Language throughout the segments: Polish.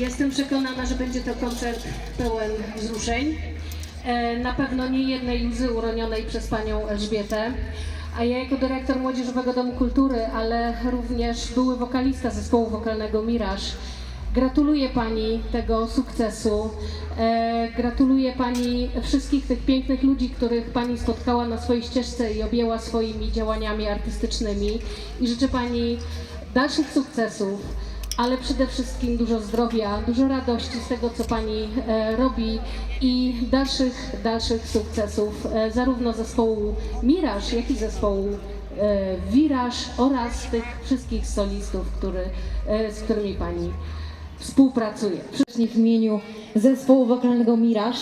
Jestem przekonana, że będzie to koncert pełen wzruszeń. E, Na pewno nie jednej łzy uronionej przez panią Elżbietę. A ja jako dyrektor Młodzieżowego Domu Kultury, ale również były wokalista zespołu wokalnego Miraż, gratuluję pani tego sukcesu. E, gratuluję pani wszystkich tych pięknych ludzi, których pani spotkała na swojej ścieżce i objęła swoimi działaniami artystycznymi. I życzę pani dalszych sukcesów ale przede wszystkim dużo zdrowia, dużo radości z tego, co Pani e, robi i dalszych, dalszych sukcesów e, zarówno zespołu Miraż, jak i zespołu e, Wiraż oraz tych wszystkich solistów, który, z którymi Pani współpracuje. Serdecznie w imieniu zespołu wokalnego Miraż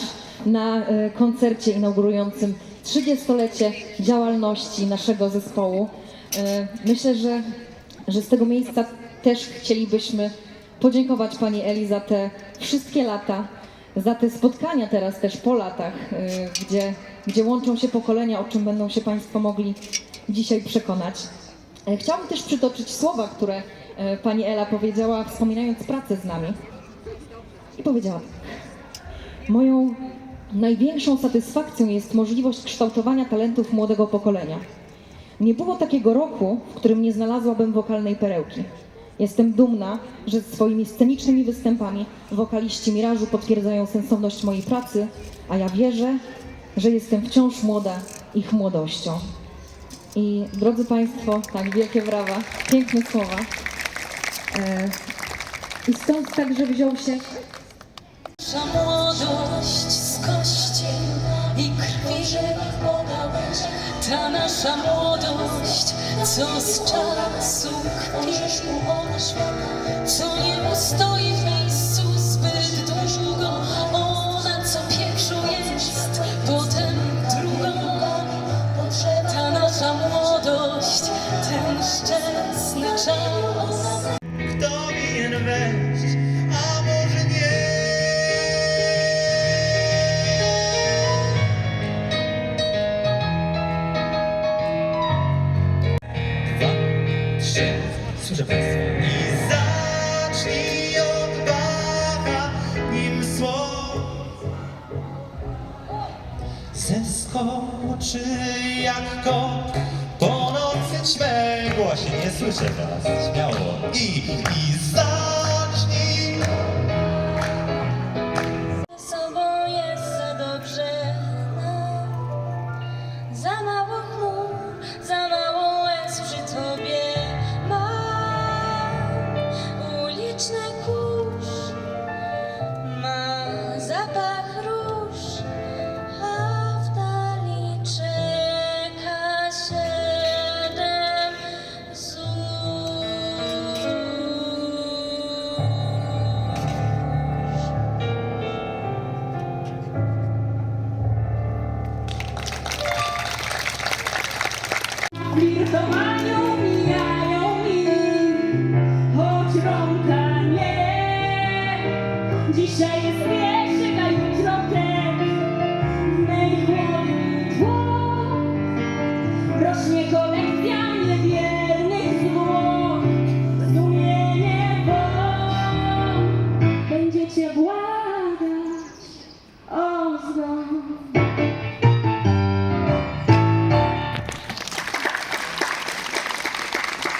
na koncercie inaugurującym 30-lecie działalności naszego zespołu. Myślę, że, że z tego miejsca też chcielibyśmy podziękować Pani Eli za te wszystkie lata, za te spotkania teraz też po latach, e, gdzie, gdzie łączą się pokolenia, o czym będą się Państwo mogli dzisiaj przekonać. E, Chciałabym też przytoczyć słowa, które e, Pani Ela powiedziała, wspominając pracę z nami. I powiedziała. Moją największą satysfakcją jest możliwość kształtowania talentów młodego pokolenia. Nie było takiego roku, w którym nie znalazłabym wokalnej perełki. Jestem dumna, że swoimi scenicznymi występami wokaliści Mirażu potwierdzają sensowność mojej pracy, a ja wierzę, że jestem wciąż młoda ich młodością. I drodzy Państwo, tak, wielkie brawa, piękne słowa. E, I stąd także wziął się Nasza młodość z kości i krwi Ta nasza młodość, co z czasu krwi Co nie ustoi w miejscu zbyt długo. Ona co pierwszą jest, potem drugą. Ta nasza młodość, ten szczęsny czas. Kto winien wejść, zeskoczy jak kot po nocy ćmej. Głosie, nie słyszę Was, śmiało. I, i zacznij Dzisiaj jest pieszyk,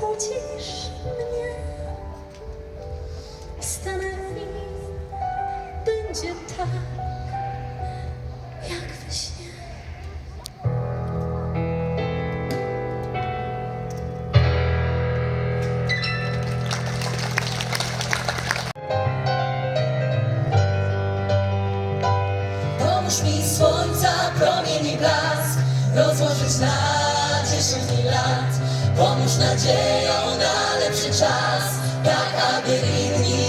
budzisz mnie. Stanę będzie tak, jak we mi słońca, promień i blask rozłożyć na dziesięć lat. Pomóż nadzieją na lepszy czas Tak aby inni.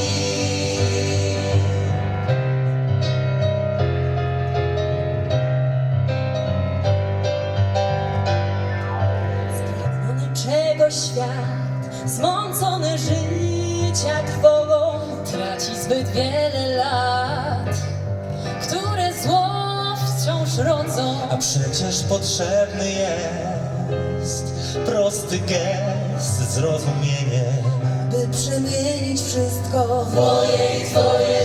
Spragniony czego świat Zmącony życia trwogą Traci zbyt wiele lat Które zło wciąż rodzą. A przecież potrzebny jest prosty gest, zrozumienie. By przemienić wszystko w moje i twoje